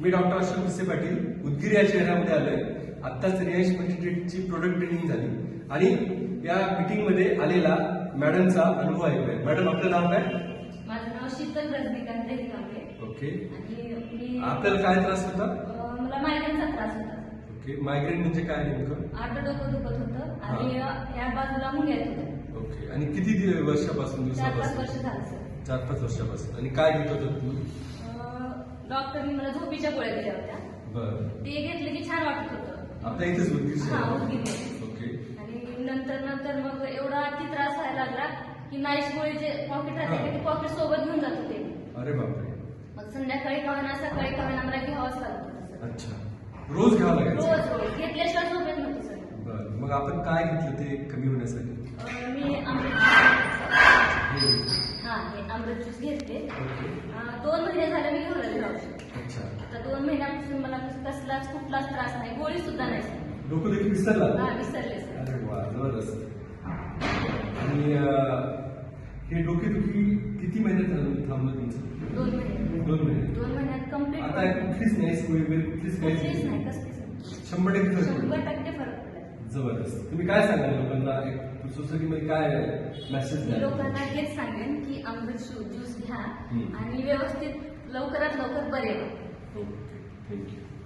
मी doctor Ashok Bhise Patil Udgir या शहरामध्ये आलोय. आत्ताच रियाश ची प्रोडक्ट ट्रेनिंग झाली. आणि या मीटिंगमध्ये आलेला मॅडमचा अनुभव ऐकूया. मॅडम आपलं नाव काय? माझं नाव शीतल रजनीकांत ओके. आपल्याला काय त्रास होता? मला मायग्रेनचा त्रास होता. ओके. मायग्रेन म्हणजे काय नेमकं? आठ डोकं दुखत होतं. आणि ह्या बाजूला मुंग्या येत होत्या ओके. आणि किती वर्षापासून चार पाच दिवसापासून? चार पाच वर्षापासून. आणि काय घेत होतं तुम्ही? डॉक्टरनी मला झोपीच्या गोळ्या दिल्या होत्या. बरं. ते घेतले की छान वाटत होतं. आपल्या इथेच उदगीर हा शहरात उदगीर ओके. आणि नंतर नंतर मग एवढा अति त्रास व्हायला लागला की नाईस गोळीचे पॉकेट हा. राहते ते पॉकेट सोबत घेऊन जात होते. अरे बापरे. मग संध्याकाळी खावणा सकाळी खावणा मला घ्यावाच लागत होतं सर. अच्छा. रोज घ्यावं लागायचं रोज रोज. घेतल्याशिवाय झोपेत नव्हती सर. बरं. मग आपण काय घेतलं ते कमी होण्यासाठी? अं, मी अमृत हे. हा अमृत ज्यूस घेते ओके अं, दोन महिने झाले मी घेऊन राहिले औषध अच्छा आता दोन महिन्यापासून मला कस- कसलाच कुठलाच त्रास नाही. गोळी सुद्धा नाही. सर. डोकं देखील विसरला? हा विसरले सर अरे वा जबरदस्त. आणि अं, हे डोकेदुखी किती महिन्यात थांबलं थांबलं तुमचं? दोन महिने दोन महिने दोन महिन्यात आता कंप्लीट कुठलीच नाही सोय वगैरे कुठलीच कसलीच नाही. नाही कसलीच नाही. शंभर टक्के फरक शंभर पडला. टक्के फरक पडला. जबरदस्त. तुम्ही काय सांगाल लोकांना? एक सोसायटीमध्ये काय मेसेज मी लोकांना हेच सांगेन की अमृत ज्यूस घ्या हम्म. आणि व्यवस्थित लवकरात लवकर बरे व्हा. Thank you.